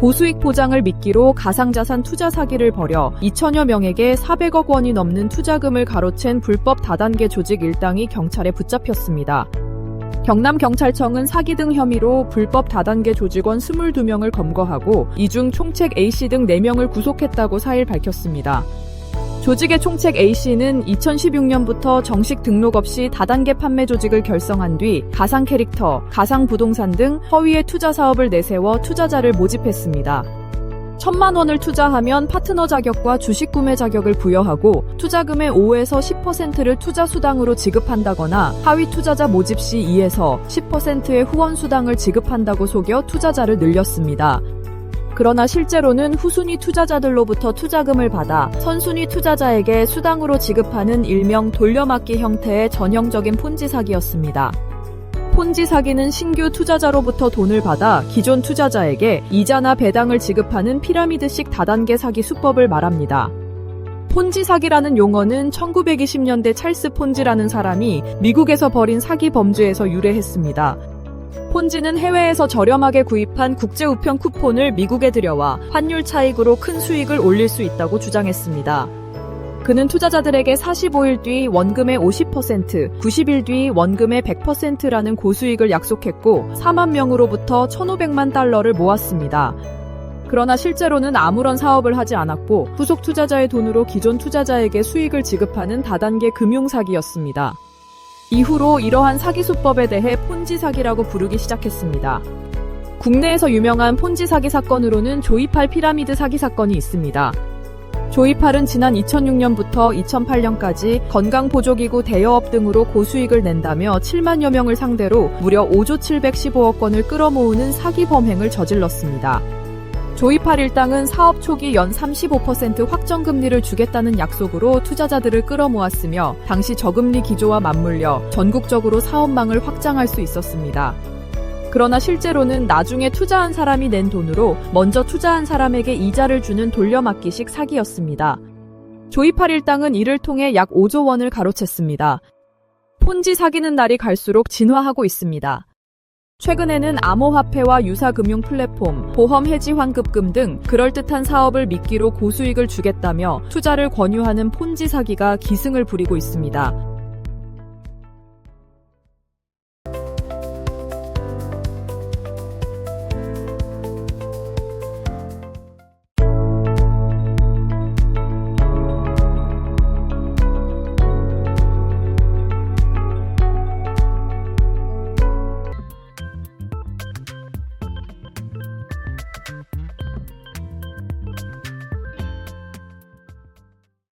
고수익 보장을 미끼로 가상자산 투자 사기를 벌여 2천여 명에게 400억 원이 넘는 투자금을 가로챈 불법 다단계 조직 일당이 경찰에 붙잡혔습니다. 경남경찰청은 사기 등 혐의로 불법 다단계 조직원 22명을 검거하고 이 중 총책 A씨 등 4명을 구속했다고 4일 밝혔습니다. 조직의 총책 A씨는 2016년부터 정식 등록 없이 다단계 판매 조직을 결성한 뒤 가상 캐릭터, 가상 부동산 등 허위의 투자 사업을 내세워 투자자를 모집했습니다. 천만 원을 투자하면 파트너 자격과 주식 구매 자격을 부여하고 투자금의 5에서 10%를 투자 수당으로 지급한다거나 하위 투자자 모집 시 2에서 10%의 후원 수당을 지급한다고 속여 투자자를 늘렸습니다. 그러나 실제로는 후순위 투자자들로부터 투자금을 받아 선순위 투자자에게 수당으로 지급하는 일명 돌려막기 형태의 전형적인 폰지 사기였습니다. 폰지 사기는 신규 투자자로부터 돈을 받아 기존 투자자에게 이자나 배당을 지급하는 피라미드식 다단계 사기 수법을 말합니다. 폰지 사기라는 용어는 1920년대 찰스 폰지라는 사람이 미국에서 벌인 사기 범죄에서 유래했습니다. 폰지는 해외에서 저렴하게 구입한 국제 우편 쿠폰을 미국에 들여와 환율 차익으로 큰 수익을 올릴 수 있다고 주장했습니다. 그는 투자자들에게 45일 뒤 원금의 50%, 90일 뒤 원금의 100%라는 고수익을 약속했고 4만 명으로부터 1,500만 달러를 모았습니다. 그러나 실제로는 아무런 사업을 하지 않았고 후속 투자자의 돈으로 기존 투자자에게 수익을 지급하는 다단계 금융 사기였습니다. 이후로 이러한 사기 수법에 대해 폰지 사기라고 부르기 시작했습니다. 국내에서 유명한 폰지 사기 사건으로는 조이팔 피라미드 사기 사건이 있습니다. 조이팔은 지난 2006년부터 2008년까지 건강보조기구 대여업 등으로 고수익을 낸다며 7만여 명을 상대로 무려 5조 715억 원을 끌어모으는 사기 범행을 저질렀습니다. 조이팔 일당은 사업 초기 연 35% 확정금리를 주겠다는 약속으로 투자자들을 끌어모았으며 당시 저금리 기조와 맞물려 전국적으로 사업망을 확장할 수 있었습니다. 그러나 실제로는 나중에 투자한 사람이 낸 돈으로 먼저 투자한 사람에게 이자를 주는 돌려막기식 사기였습니다. 조이팔 일당은 이를 통해 약 5조 원을 가로챘습니다. 폰지 사기는 날이 갈수록 진화하고 있습니다. 최근에는 암호화폐와 유사금융 플랫폼, 보험 해지 환급금 등 그럴듯한 사업을 미끼로 고수익을 주겠다며 투자를 권유하는 폰지 사기가 기승을 부리고 있습니다.